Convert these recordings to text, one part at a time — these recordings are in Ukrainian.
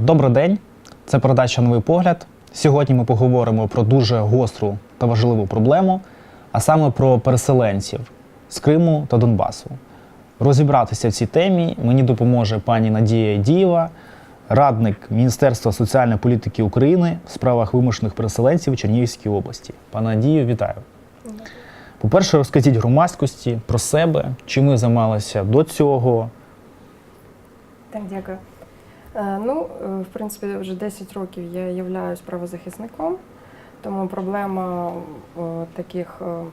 Добрий день, це передача Новий погляд. Сьогодні ми поговоримо про дуже гостру та важливу проблему, а саме про переселенців з Криму та Донбасу. Розібратися в цій темі мені допоможе пані Надія Дієва, радник Міністерства соціальної політики України в справах вимушених переселенців Чернігівській області. Пане Надію, вітаю. По-перше, розкажіть громадськості про себе, чим ви займалися до цього, Так, дякую. Е, Ну, е, в принципі, вже 10 років я являюсь правозахисником, тому проблема таких е,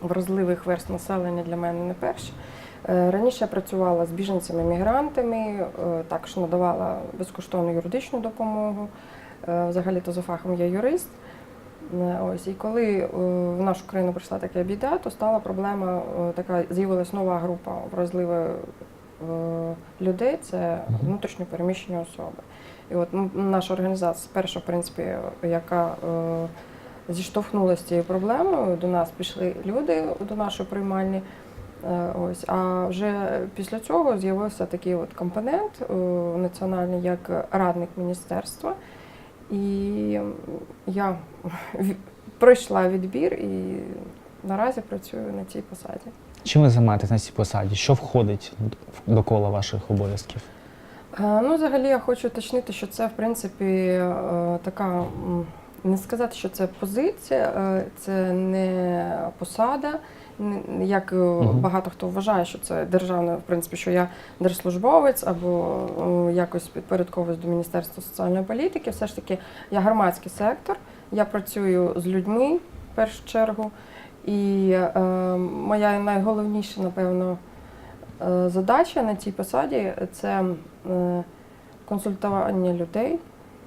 вразливих верст населення для мене не перша. Раніше я працювала з біженцями-мігрантами, е, також надавала безкоштовну юридичну допомогу. Взагалі-то за фахом я юрист. Ось і коли в нашу країну прийшла така біда, то стала проблема така, з'явилась нова група вразливих людей це внутрішньо переміщені особи. І от наша організація, перша, в принципі, яка е, зіштовхнулася з цією проблемою, до нас пішли люди до нашої приймальні. Е, Ось, а вже після цього з'явився такий от компонент е, національний, як радник міністерства. І я пройшла відбір і наразі працюю на цій посаді. Чим ви займаєтесь на цій посаді? Що входить до кола ваших обов'язків? Е, Ну, взагалі, я хочу уточнити, що це, в принципі, е, така, не сказати, що це позиція, е, це не посада. Як Мгм. багато хто вважає, що це державна, в принципі, що я держслужбовець або якось підпорядковуюсь до Міністерства соціальної політики. Все ж таки, я громадський сектор, я працюю з людьми в першу чергу. І е, моя найголовніша, напевно, Е, Задача на цій посаді це е, консультування людей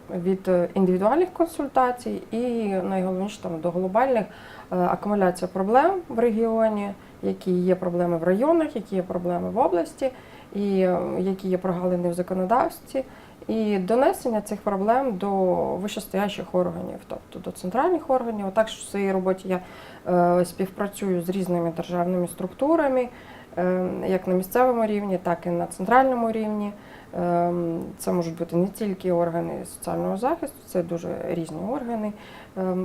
від індивідуальних консультацій і найголовніше там до глобальних е, акумуляція проблем в регіоні, які є проблеми в районах, які є проблеми в області, і які є прогалини в законодавстві, і донесення цих проблем до вищестоящих органів, тобто до центральних органів. Також в своїй роботі я е, співпрацюю з різними державними структурами е, як на місцевому рівні, так і на центральному рівні. Е, Це можуть бути не тільки органи соціального захисту, це дуже різні органи, е,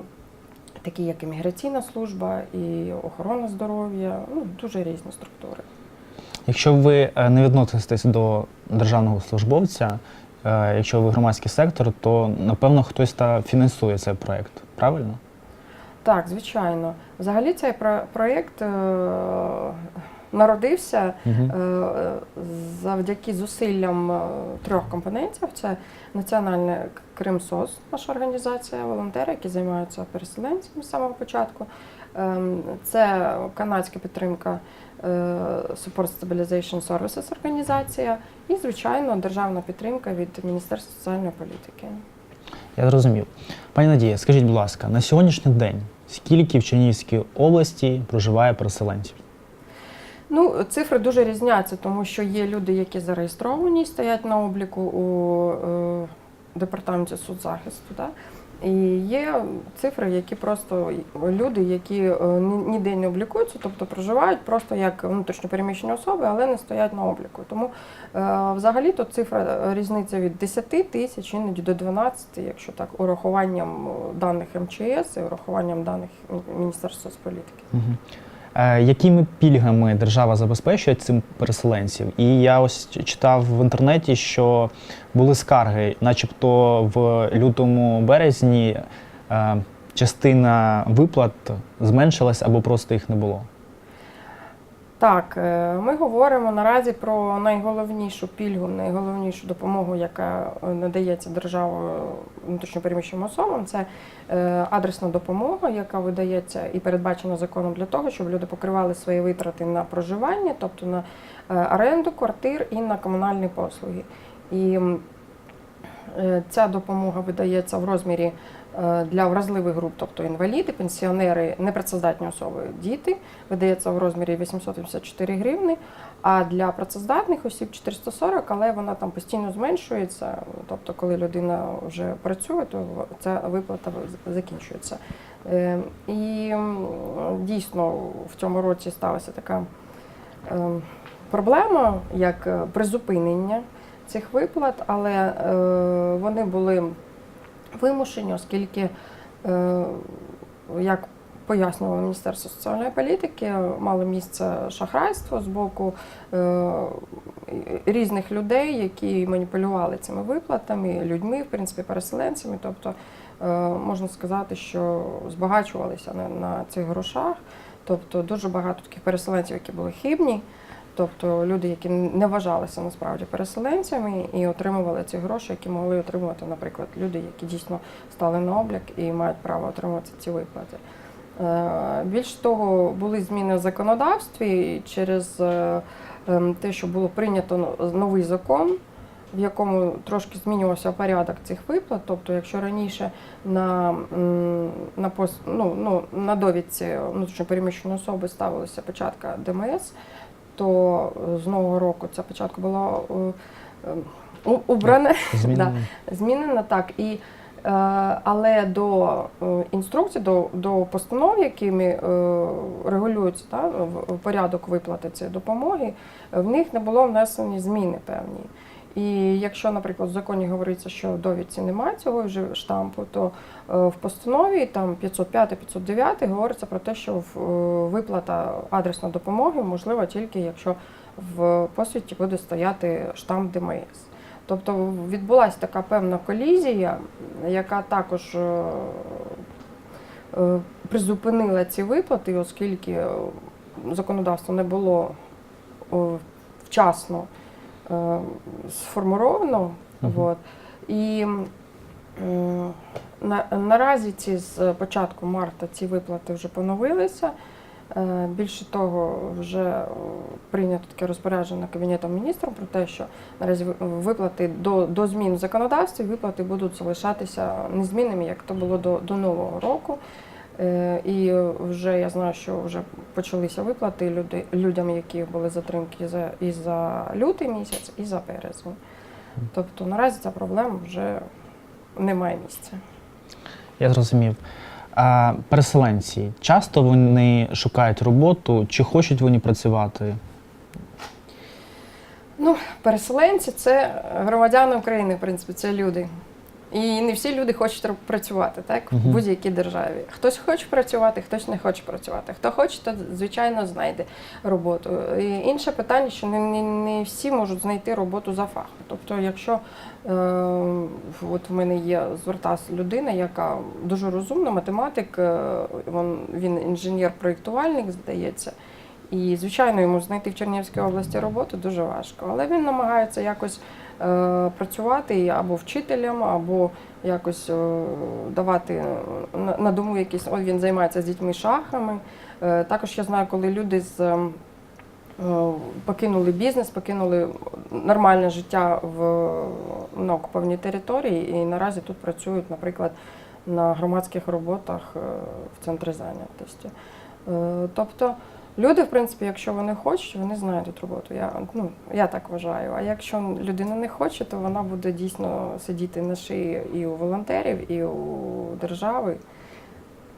такі як імміграційна служба і охорона здоров'я, ну, дуже різні структури. Якщо ви е, не відноситесь до державного службовця, якщо ви громадський сектор, то напевно хтось та фінансує цей проект, правильно? Так, звичайно. Взагалі цей про- проєкт е, народився Угу. Е, завдяки зусиллям е, трьох компонентів: це Національне Кримсос, наша організація, волонтери, які займаються переселенцями з самого початку. Ем, Це канадська підтримка е, Support Stabilization Services організація і, звичайно, державна підтримка від Міністерства соціальної політики. Я зрозумів. Пані Надія, скажіть, будь ласка, на сьогоднішній день скільки в Чернігівській області проживає переселенців? Ну, цифри дуже різняться, тому що є люди, які зареєстровані, стоять на обліку у е, департаменті соцзахисту. Да? І є цифри, які просто люди, які е, ні- ніде не облікуються, тобто проживають просто як внутрішньопереміщені особи, але не стоять на обліку. Тому е, взагалі то цифра е, різниця від 10 тисяч іноді до 12, якщо так, урахуванням даних МЧС і урахуванням даних Міністерства соцполітики. Е, якими пільгами держава забезпечує цим переселенців? І я ось читав в інтернеті, що були скарги, начебто в лютому березні е, частина виплат зменшилась або просто їх не було. Так, е, ми говоримо наразі про найголовнішу пільгу, найголовнішу допомогу, яка е, надається державою внутрішньопереміщеним особам. Це е, адресна допомога, яка видається і передбачена законом для того, щоб люди покривали свої витрати на проживання, тобто на оренду квартир і на комунальні послуги. І ця допомога видається в розмірі для вразливих груп, тобто інваліди, пенсіонери, непрацездатні особи, діти, видається в розмірі 884 гривни, а для працездатних осіб 440, але вона там постійно зменшується. Тобто, коли людина вже працює, то ця виплата закінчується. Е, І дійсно в цьому році сталася така е, проблема, як е, призупинення цих виплат, але е, вони були вимушені, оскільки, е, як пояснювало Міністерство соціальної політики, мало місце шахрайство з боку е, різних людей, які маніпулювали цими виплатами, людьми, в принципі, переселенцями. Тобто е, можна сказати, що збагачувалися на, на цих грошах. Тобто дуже багато таких переселенців, які були хибні. Тобто люди, які не вважалися насправді переселенцями і отримували ці гроші, які могли отримувати, наприклад, люди, які дійсно стали на облік і мають право отримувати ці виплати. Е, Більш того, були зміни в законодавстві через е, ем, те, що було прийнято новий закон, в якому трошки змінювався порядок цих виплат. Тобто, якщо раніше на, на, ну, ну, на довідці внутрішньопереміщеної особи ставилася початка ДМС, то з нового року ця початка була е, змінена. Да, убрана. Змінено. Змінено так. І, е, але до е, інструкцій, до, до постанов, якими е, регулюється в порядок виплати цієї допомоги, в них не було внесені зміни певні. І якщо, наприклад, в законі говориться, що довідці немає цього вже штампу, то е, в постанові там 505-509 говориться про те, що е, виплата адресної допомоги можлива тільки якщо в посвіті буде стояти штамп ДМС. Тобто відбулася така певна колізія, яка також е, призупинила ці виплати, оскільки законодавство не було вчасно е, сформуровано. Мгм. От. І м, на, наразі ці з початку марта ці виплати вже поновилися. Е, Більше того, вже е, прийнято таке розпорядження Кабінетом міністрів про те, що наразі виплати до, до змін в законодавстві виплати будуть залишатися незмінними, як то було до, до нового року. Е, І вже я знаю, що вже почалися виплати люди, людям, які були затримки за, і за лютий місяць, і за березень. Тобто наразі ця проблема вже не має місця. Я зрозумів. А переселенці часто вони шукають роботу, чи хочуть вони працювати? Ну, переселенці це громадяни України, в принципі, це люди. І не всі люди хочуть працювати, так, в Мгм. будь-якій державі. Хтось хоче працювати, хтось не хоче працювати. Хто хоче, то звичайно знайде роботу. І інше питання, що не, не, не всі можуть знайти роботу за фахом. Тобто, якщо е, от в мене є зверталася людина, яка дуже розумна, математик, е, він, він інженер-проєктувальник, здається. І, звичайно, йому знайти в Чернігівській області роботу дуже важко. Але він намагається якось працювати або вчителем, або якось е, давати е, на, дому якісь. От він займається з дітьми шахами. Е, також я знаю, коли люди з. е, Покинули бізнес, покинули нормальне життя в на окупованій території і наразі тут працюють, наприклад, на громадських роботах е, в центрі зайнятості. Е, Тобто люди, в принципі, якщо вони хочуть, вони знайдуть роботу. Я, ну, я так вважаю. А якщо людина не хоче, то вона буде дійсно сидіти на шиї і у волонтерів, і у держави.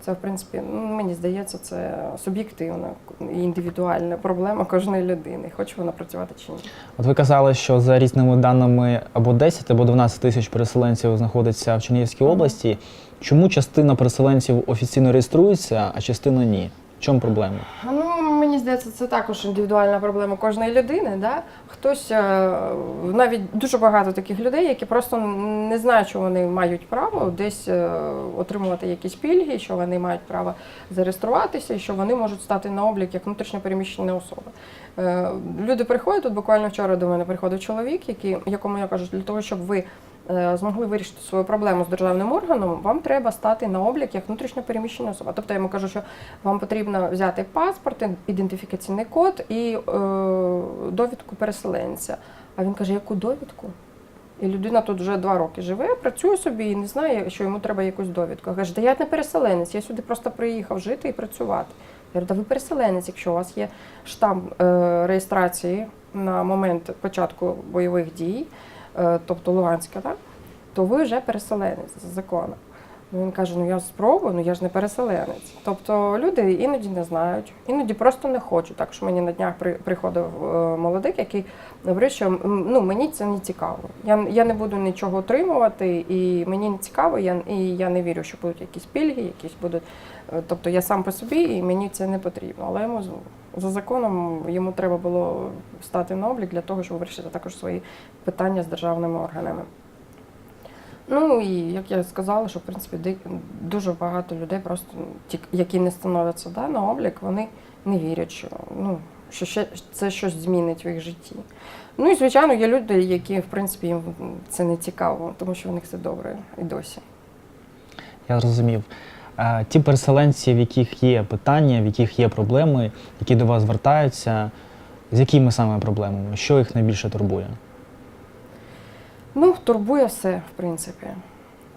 Це, в принципі, ну, мені здається, це суб'єктивна і індивідуальна проблема кожної людини, хоче вона працювати чи ні. От ви казали, що за різними даними або 10, або 12 тисяч переселенців знаходиться в Чернігівській області. Чому частина переселенців офіційно реєструється, а частина ні? В чому проблема? Ну, мені здається, це також індивідуальна проблема кожної людини. Да? Хтось е, навіть дуже багато таких людей, які просто не знають, що вони мають право десь е, отримувати якісь пільги, що вони мають право зареєструватися, і що вони можуть стати на облік як внутрішньо переміщені особи. Е, Люди приходять тут. Буквально вчора до мене приходив чоловік, який, якому я кажу, для того, щоб ви змогли вирішити свою проблему з державним органом, вам треба стати на облік як внутрішньо переміщена особа. Тобто я йому кажу, що вам потрібно взяти паспорт, ідентифікаційний код і е, довідку переселенця. А він каже, яку довідку? І людина тут вже два роки живе, працює собі і не знає, що йому треба якусь довідку. Я кажу, да я не переселенець, я сюди просто приїхав жити і працювати. Я говорю, да ви переселенець, якщо у вас є штамп е, реєстрації на момент початку бойових дій, е, тобто Луганська, так? то ви вже переселенець за законом. Ну, Він каже: ну я спробую, ну я ж не переселенець. Тобто люди іноді не знають, іноді просто не хочуть. Так що мені на днях при, приходив е, молодик, який говорив, що ну, мені це не цікаво. Я, я не буду нічого отримувати, і мені не цікаво, я, і я не вірю, що будуть якісь пільги, якісь будуть. е, Тобто я сам по собі і мені це не потрібно. Але йому за законом йому треба було стати на облік для того, щоб вирішити також свої питання з державними органами. Ну і як я сказала, що в принципі дуже багато людей, просто ті, які не становляться да, на облік, вони не вірять, що ну що ще це щось змінить в їх житті. Ну і звичайно, є люди, які в принципі їм це не цікаво, тому що в них все добре і досі. Я зрозумів. Ті переселенці, в яких є питання, в яких є проблеми, які до вас звертаються, з якими саме проблемами? Що їх найбільше турбує? Ну, турбує все, в принципі.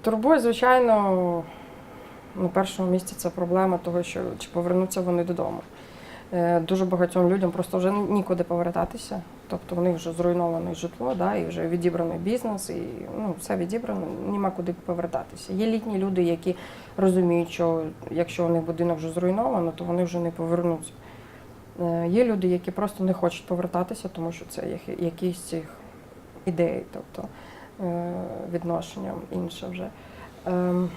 Турбує, звичайно, на першому місці це проблема того, що чи повернуться вони додому. Е, Дуже багатьом людям просто вже нікуди повертатися. Тобто в них вже зруйноване житло, да, і вже відібраний бізнес, і ну, все відібрано, нема куди повертатися. Є літні люди, які розуміють, що якщо у них будинок вже зруйновано, то вони вже не повернуться. Е, Є люди, які просто не хочуть повертатися, тому що це якісь цих ідей, тобто е, відношення інше вже. Ем,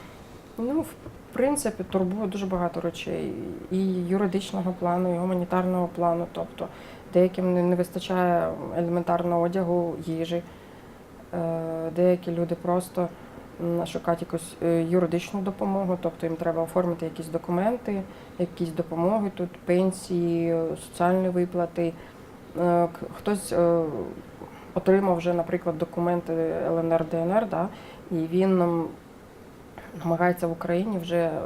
Ну, в принципі, турбує дуже багато речей. І юридичного плану, і гуманітарного плану. Тобто деяким не- вистачає елементарного одягу, їжі. Е, Деякі люди просто шукають якусь е, юридичну допомогу, тобто їм треба оформити якісь документи, якісь допомоги тут, пенсії, соціальні виплати. Хтось отримав вже, наприклад, документи ЛНР, ДНР, да, і він намагається в Україні вже е,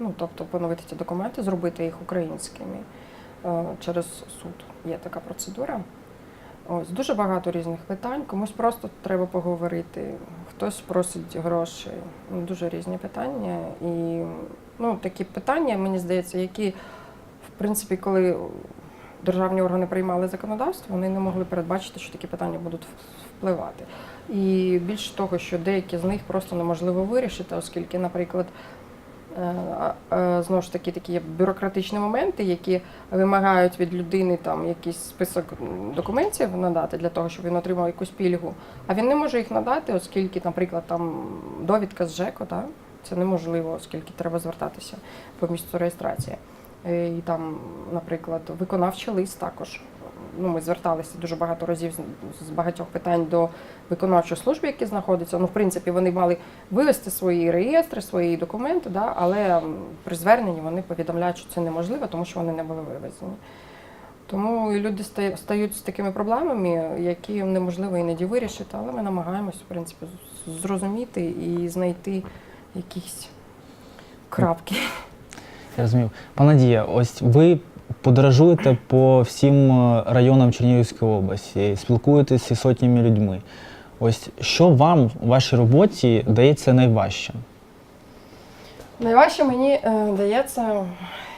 ну, тобто поновити ці документи, зробити їх українськими е, через суд. Є така процедура. Ось дуже багато різних питань. Комусь просто треба поговорити, хтось просить гроші. Ну, Дуже різні питання. І ну, такі питання, мені здається, які, в принципі, коли державні органи приймали законодавство, вони не могли передбачити, що такі питання будуть впливати. І більше того, що деякі з них просто неможливо вирішити, оскільки, наприклад, е, е, знову ж таки такі бюрократичні моменти, які вимагають від людини там якийсь список документів надати для того, щоб він отримав якусь пільгу. А він не може їх надати, оскільки, наприклад, там довідка з ЖЕКО, да? це неможливо, оскільки треба звертатися по місцю реєстрації. Е, І там, наприклад, виконавчий лист також. Ну, ми зверталися дуже багато разів з- багатьох питань до виконавчої служби, які знаходяться. Ну, в принципі, вони мали вивести свої реєстри, свої документи, да, але при зверненні вони повідомляють, що це неможливо, тому що вони не були вивезені. Тому люди стають з такими проблемами, які неможливо іноді вирішити, але ми намагаємось, в принципі, зрозуміти і знайти якісь крапки. Я розумів. Пане Надія, ось ви подорожуєте по всім е, районам Чернігівської області, спілкуєтесь зі сотнями людьми. Ось що вам у вашій роботі дається найважче? Найважче мені е, дається,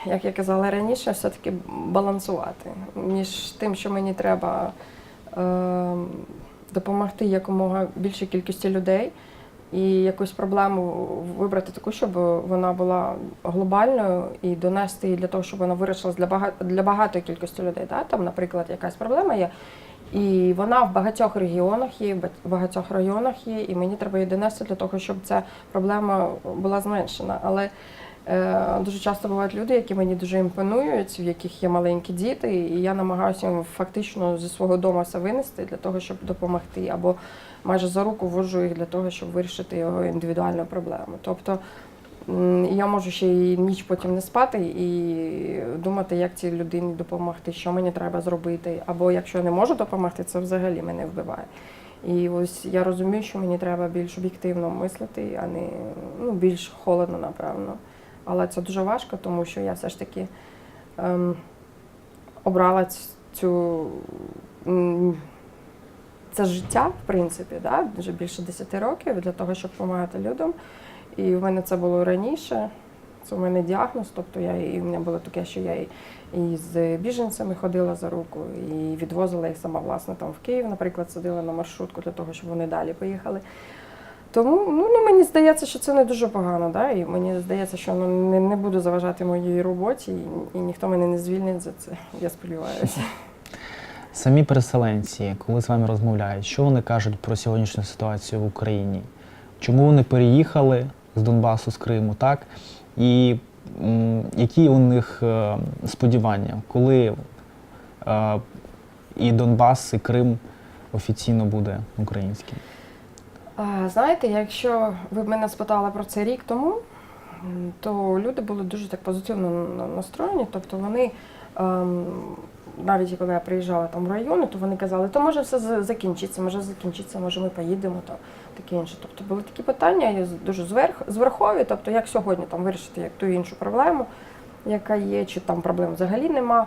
як я казала раніше, все-таки балансувати між тим, що мені треба е, допомогти якомога більшій кількості людей і якусь проблему вибрати таку, щоб вона була глобальною і донести її для того, щоб вона вирішилась для багато для багатої кількості людей. Да? Там, наприклад, якась проблема є. І вона в багатьох регіонах є, в багатьох районах є, і мені треба її донести для того, щоб ця проблема була зменшена. Але дуже часто бувають люди, які мені дуже імпонують, в яких є маленькі діти, і я намагаюся їм фактично зі свого дому все винести для того, щоб допомогти, або майже за руку вожу їх для того, щоб вирішити його індивідуальну проблему. Тобто я можу ще і ніч потім не спати і думати, як цій людині допомогти, що мені треба зробити. Або якщо я не можу допомогти, це взагалі мене вбиває. І ось я розумію, що мені треба більш об'єктивно мислити, а не ну, більш холодно, напевно. Але це дуже важко, тому що я все ж таки ем, обрала цю. Це життя, в принципі, да? вже більше 10 років для того, щоб допомагати людям. І в мене це було раніше. Це у мене діагноз, тобто я і в мене було таке, що я і, і з біженцями ходила за руку, і відвозила їх сама власне там в Київ, наприклад, садила на маршрутку для того, щоб вони далі поїхали. Тому ну, ну, мені здається, що це не дуже погано, да? і мені здається, що воно не, не буде заважати моїй роботі, і, і ніхто мене не звільнить за це. Я сподіваюся. Самі переселенці, коли з вами розмовляють, що вони кажуть про сьогоднішню ситуацію в Україні? Чому вони переїхали з Донбасу, з Криму, так? І м, які у них е, сподівання, коли е, і Донбас, і Крим офіційно буде українським? Знаєте, якщо ви б мене спитали про це рік тому, то люди були дуже так позитивно на- настроєні. Тобто вони, ем, навіть коли я приїжджала там в райони, то вони казали, то може все закінчиться, може закінчиться, може ми поїдемо, то таке інше. Тобто були такі питання дуже зверх, зверхові, тобто як сьогодні там вирішити як ту іншу проблему, яка є, чи там проблем взагалі нема.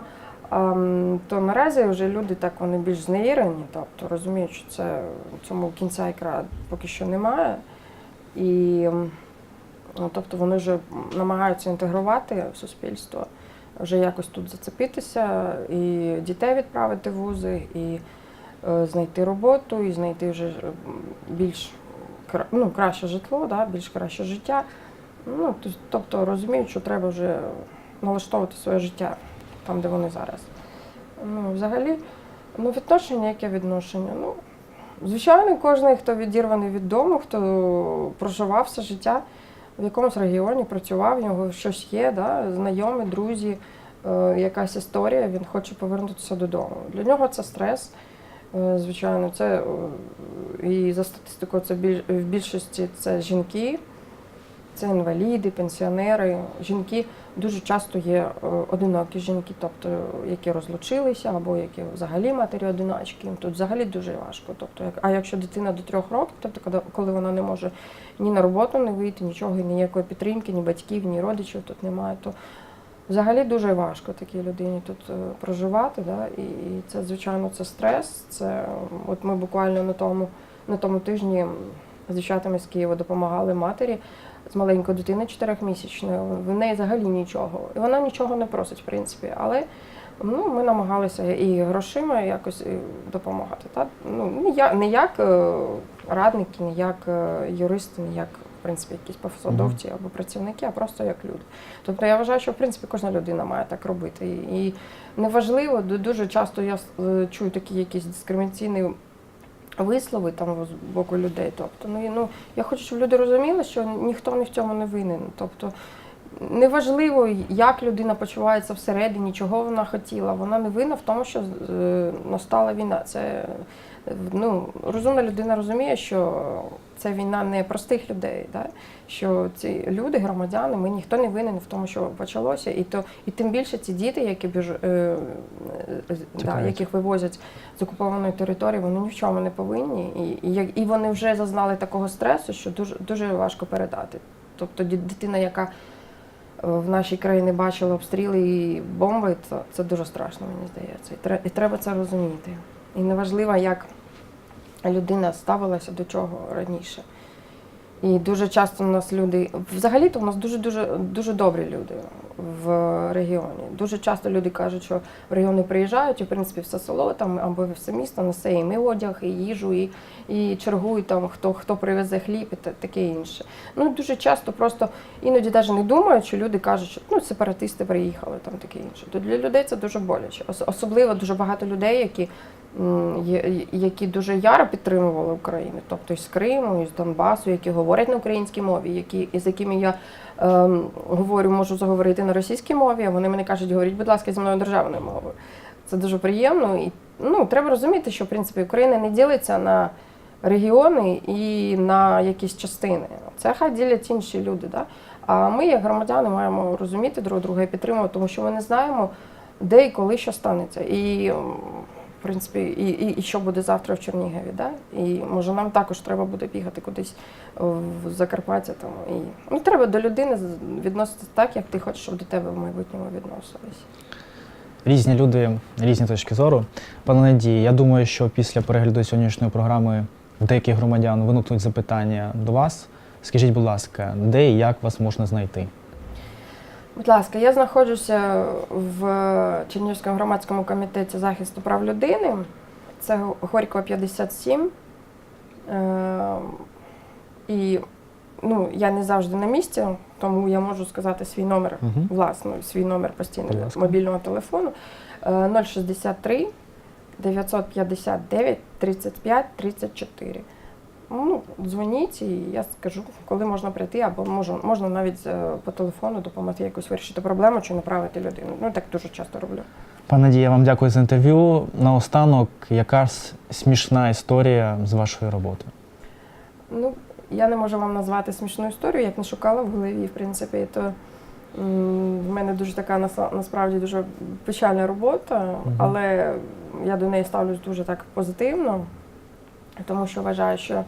То наразі вже люди так вони більш зневірені, тобто розуміють, що це цьому кінця і краю поки що немає. І ну, тобто вони вже намагаються інтегрувати в суспільство, вже якось тут зацепитися, і дітей відправити в вузи, і е, знайти роботу, і знайти вже більш ну, краще житло, да, більш краще життя. Ну, то- тобто розуміють, що треба вже налаштовувати своє життя там, де вони зараз. Ну, взагалі, ну, відношення, яке відношення? Ну, звичайно, кожен, хто відірваний від дому, хто проживав все життя в якомусь регіоні, працював, в нього щось є, да, знайомі, друзі, е, якась історія, він хоче повернутися додому. Для нього це стрес. Е, Звичайно, це е, і за статистикою це біль- в більшості це жінки, це інваліди, пенсіонери. Жінки дуже часто є е, одинокі жінки, тобто які розлучилися, або які взагалі матері одиначки. Їм тут взагалі дуже важко. Тобто, а якщо дитина до трьох років, тобто коли- вона не може ні на роботу не вийти, нічого, ніякої підтримки, ні батьків, ні родичів тут немає, то взагалі дуже важко такій людині тут е, проживати. Да? І це, звичайно, це стрес. Це от ми буквально на тому, на тому тижні з дівчатами з Києва допомагали матері з маленькою дитиною чотирьохмісячною. В неї взагалі нічого. І вона нічого не просить, в принципі. Але ну, ми намагалися і грошима якось е, допомагати. Та? Ну, не як е, радники, не як е, юристи, не як в принципі, якісь посадовці або працівники, а просто як люди. Тобто я вважаю, що в принципі кожна людина має так робити. І неважливо, ду- дуже часто я е, чую такі якісь дискримінаційні вислови там з боку людей. Тобто, ну, ну я хочу, щоб люди розуміли, що ніхто ні в цьому не винен. Тобто, неважливо, як людина почувається всередині, чого вона хотіла. Вона не винна в тому, що е, настала війна. Це ну, розумна людина розуміє, що це війна не простих людей. Да? Що ці люди, громадяни, ми ніхто не винен в тому, що почалося, і то і тим більше ці діти, які біж, е, е, да, яких вивозять з окупованої території, вони ні в чому не повинні. І, і, і вони вже зазнали такого стресу, що дуже, дуже важко передати. Тобто дитина, яка е, в нашій країні бачила обстріли і бомби, то це дуже страшно, мені здається. І тре- І треба це розуміти. І неважливо, як людина ставилася до чого раніше. І дуже часто у нас люди, взагалі-то у нас дуже дуже дуже добрі люди в регіоні. Дуже часто люди кажуть, що в регіони приїжджають, і в принципі все село там або все місто несе і ми одяг, і їжу, і, і чергують там, хто хто привезе хліб і таке інше. Ну дуже часто просто іноді навіть не думають, що люди кажуть, що ну сепаратисти приїхали, там таке інше. То для людей це дуже боляче. Особливо дуже багато людей, які які дуже яро підтримували Україну, тобто із Криму, із Донбасу, які говорять на українській мові, які з якими я ем, говорю, можу заговорити на російській мові, а вони мені кажуть, говоріть, будь ласка, зі мною державною мовою. Це дуже приємно. І ну, треба розуміти, що в принципі Україна не ділиться на регіони і на якісь частини. Це хай ділять інші люди. Да? А ми, як громадяни, маємо розуміти друг друга і підтримувати, тому що ми не знаємо, де і коли що станеться. І в принципі, і, і, і що буде завтра в Чернігові, да? І може нам також треба буде бігати кудись в Закарпаття. Там і ну треба до людини відноситися так, як ти хочеш, щоб до тебе в майбутньому відносились. Різні люди, різні точки зору. Пане Надії, я думаю, що після перегляду сьогоднішньої програми в деяких громадян виникнуть запитання до вас. Скажіть, будь ласка, де і як вас можна знайти? Будь ласка, я знаходжуся в Чернігівському громадському комітеті захисту прав людини. Це Горького 57. Е, І ну, я не завжди на місці, тому я можу сказати свій номер Мгм. власний, свій номер постійного мобільного телефону Е, 063 959 35 34. Ну, дзвоніть, і я скажу, коли можна прийти, або можна, можна навіть е, по телефону допомогти якось вирішити проблему чи направити людину. Ну, так дуже часто роблю. Пане Надія, я вам дякую за інтерв'ю. Наостанок, якась смішна історія з вашої роботи. Ну, я не можу вам назвати смішну історію, як не шукала в голові, в принципі, то в мене дуже така насправді дуже печальна робота, але я до неї ставлюсь дуже так позитивно, тому що вважаю, що е,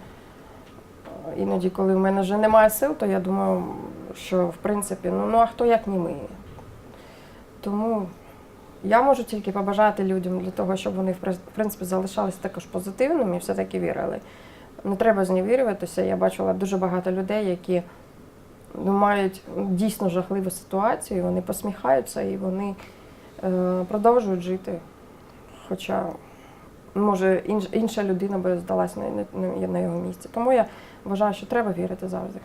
іноді, коли в мене вже немає сил, то я думаю, що в принципі, ну, ну а хто як не ми. Тому я можу тільки побажати людям для того, щоб вони в принципі залишалися також позитивними і все-таки вірили. Не треба зневірюватися. Я бачила дуже багато людей, які ну, мають дійсно жахливу ситуацію, вони посміхаються і вони е, продовжують жити. Хоча, може, інш, інша людина би здалась на, на, на його місці. Тому я вважаю, що треба вірити завжди.